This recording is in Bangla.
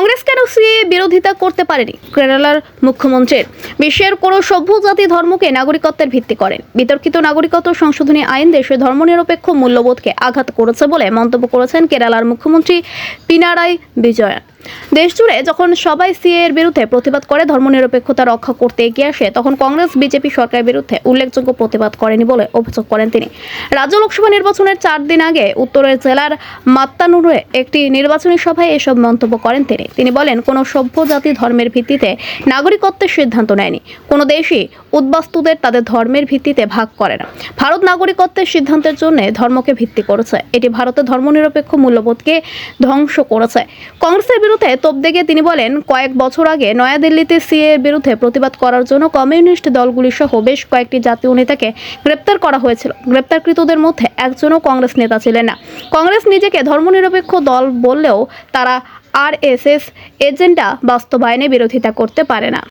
কংগ্রেস কেন সিএ বিরোধিতা করতে পারেনি? কেরালার মুখ্যমন্ত্রীর। বিশ্বের কোনো সভ্য জাতি ধর্মকে নাগরিকত্বের ভিত্তি করেন। বিতর্কিত নাগরিকত্ব সংশোধনী আইন দেশে ধর্মনিরপেক্ষ মূল্যবোধকে আঘাত করেছে বলে মন্তব্য করেছেন কেরালার মুখ্যমন্ত্রী পিনারাই বিজয়ন। দেশজুড়ে যখন সবাই সিএ এর বিরুদ্ধে প্রতিবাদ করে ধর্মনিরপেক্ষতা রক্ষা করতে এগিয়ে আসে, তখন কংগ্রেস, বিজেপি সরকারের বিরুদ্ধে উল্লেখযোগ্য প্রতিবাদ করেনি বলে অভিযোগ করেন তিনি। রাজ্য লোকসভা নির্বাচনের চার দিন আগে উত্তরের জেলার মাত্তানুরে একটি নির্বাচনী সভায় এসব মন্তব্য করেন তিনি। তিনি বলেন, কোনো সভ্য জাতি ধর্মের ভিত্তিতে নাগরিকত্বের সিদ্ধান্ত নেয়নি। কোনো দেশই উদ্বাস্তুদের তাদের ধর্মের ভিত্তিতে ভাগ করে না। ভারত নাগরিকত্বের সিদ্ধান্তের জন্য ধর্মকে ভিত্তি করেছে। এটি ভারতের ধর্মনিরপেক্ষ মূল্যবোধকে ধ্বংস করেছে। কংগ্রেসের বিরুদ্ধে তোপ দেখে তিনি বলেন, কয়েক বছর আগে নয়াদিল্লিতে সিএ এর বিরুদ্ধে প্রতিবাদ করার জন্য কমিউনিস্ট দলগুলি সহ বেশ কয়েকটি জাতীয় নেতাকে গ্রেপ্তার করা হয়েছিল। গ্রেপ্তারকৃতদের মধ্যে একজনও কংগ্রেস নেতা ছিলেন না। কংগ্রেস নিজেকে ধর্মনিরপেক্ষ দল বললেও তারা আরএসএস এজেন্ডা বাস্তবায়নে বিরোধিতা করতে পারে না।